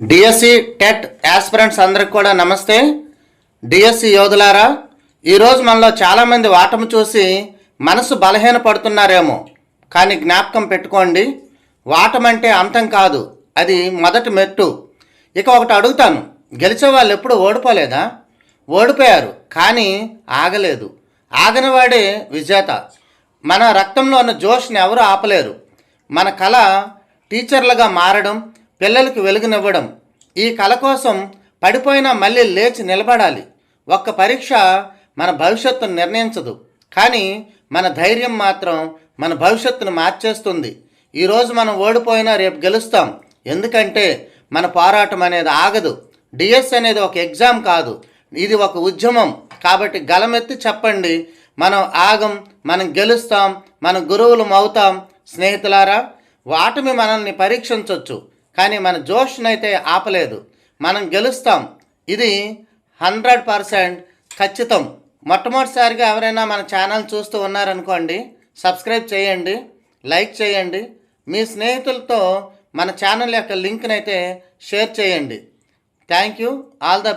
DSC TET aspirants అందరికి కూడా నమస్తే. డిఎస్సి యోధులారా ఈరోజు మనలో చాలామంది వాటము చూసి మనసు బలహీన పడుతున్నారేమో. కానీ జ్ఞాపకం పెట్టుకోండి వాటం అంటే అంతం కాదు అది మొదటి మెట్టు. ఇక ఒకటి అడుగుతాను గెలిచే వాళ్ళు ఎప్పుడు ఓడిపోలేదా? ఓడిపోయారు కానీ ఆగలేదు. ఆగనివాడే విజేత. మన రక్తంలో ఉన్న జోష్ని ఎవరు ఆపలేరు. మన కళ టీచర్లుగా మారడం పిల్లలకు వెలుగునివ్వడం. ఈ కళ కోసం పడిపోయినా మళ్ళీ లేచి నిలబడాలి. ఒక్క పరీక్ష మన భవిష్యత్తును నిర్ణయించదు. కానీ మన ధైర్యం మాత్రం మన భవిష్యత్తును మార్చేస్తుంది. ఈరోజు మనం ఓడిపోయినా రేపు గెలుస్తాం. ఎందుకంటే మన పోరాటం అనేది ఆగదు. డిఎస్ అనేది ఒక ఎగ్జామ్ కాదు. ఇది ఒక ఉద్యమం. కాబట్టి గలమెత్తి చెప్పండి. మనం ఆగం మనం గెలుస్తాం మన గురువులం అవుతాం. స్నేహితులారా వాటమి మనల్ని పరీక్షించవచ్చు కానీ మన జోష్నైతే ఆపలేదు. మనం గెలుస్తాం. ఇది హండ్రెడ్ పర్సెంట్ ఖచ్చితం. మొట్టమొదటిసారిగా ఎవరైనా మన ఛానల్ చూస్తూ ఉన్నారనుకోండి సబ్స్క్రైబ్ చేయండి లైక్ చేయండి మీ స్నేహితులతో మన ఛానల్ యొక్క లింక్నైతే షేర్ చేయండి. Thank you. All the